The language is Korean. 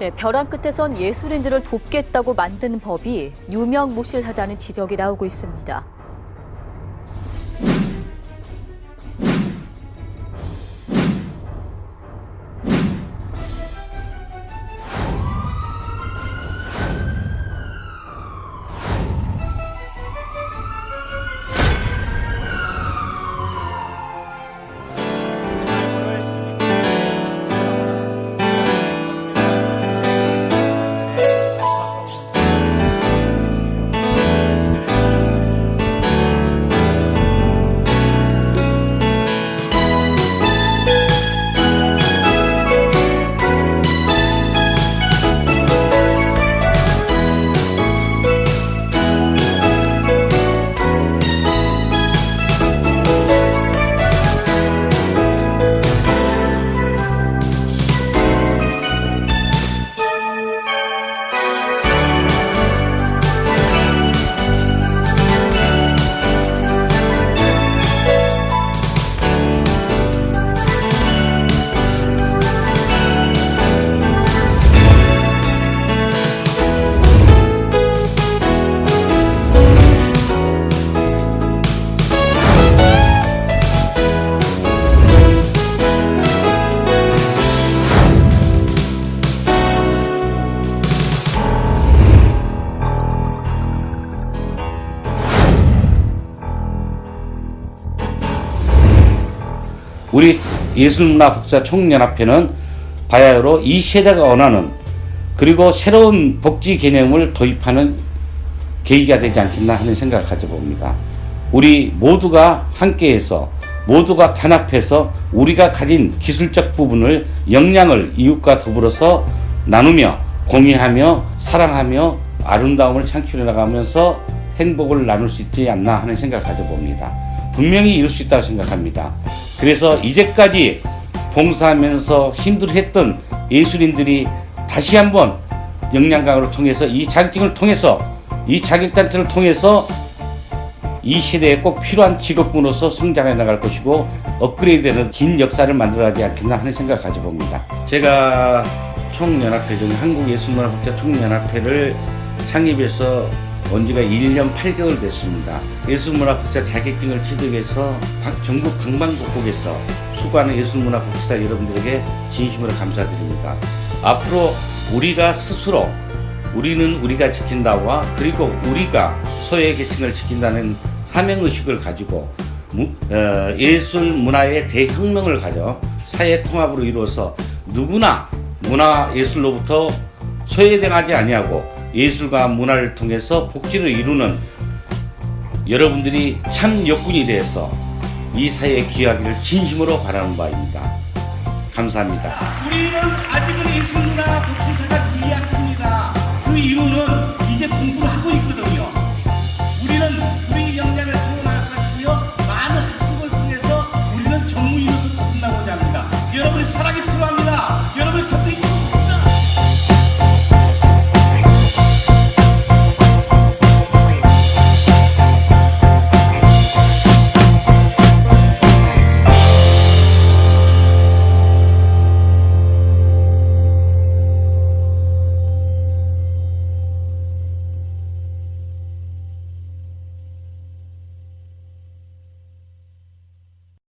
네, 벼랑 끝에선 예술인들을 돕겠다고 만든 법이 유명무실하다는 지적이 나오고 있습니다. 우리 예술문화 복사 총연합회는 바야흐로 이 세대가 원하는 그리고 새로운 복지 개념을 도입하는 계기가 되지 않겠나 하는 생각을 가져봅니다. 우리 모두가 함께해서 모두가 단합해서 우리가 가진 기술적 부분을 역량을 이웃과 더불어서 나누며 공유하며 사랑하며 아름다움을 창출해 나가면서 행복을 나눌 수 있지 않나 하는 생각을 가져봅니다. 분명히 이룰 수 있다고 생각합니다. 그래서 이제까지 봉사하면서 힘들어했던 예술인들이 다시 한번 역량강화를 통해서 이 자격증을 통해서 이 자격단체를 통해서 이 시대에 꼭 필요한 직업군으로서 성장해 나갈 것이고 업그레이드되는 긴 역사를 만들어가지 않겠나 하는 생각을 가져봅니다. 제가 총연합회 중 한국예술문화복자 총연합회를 창립해서 온 지가 1년 8개월 됐습니다. 예술문화복자 자격증을 취득해서 각- 전국 방방곡곡에서 수고하는 예술문화복지사 여러분들에게 진심으로 감사드립니다. 앞으로 우리가 스스로 우리는 우리가 지킨다와 그리고 우리가 소외 계층을 지킨다는 사명의식을 가지고 무- 어, 예술 문화의 대혁명을 가져 사회 통합으로 이루어서 누구나 문화 예술로부터 소외당하지 아니하고 예술과 문화를 통해서 복지를 이루는 여러분들이 참 역군이 돼서 이 사회에 기여하기를 진심으로 바라는 바입니다. 감사합니다. 우리는 아직은 예술문화 복지사가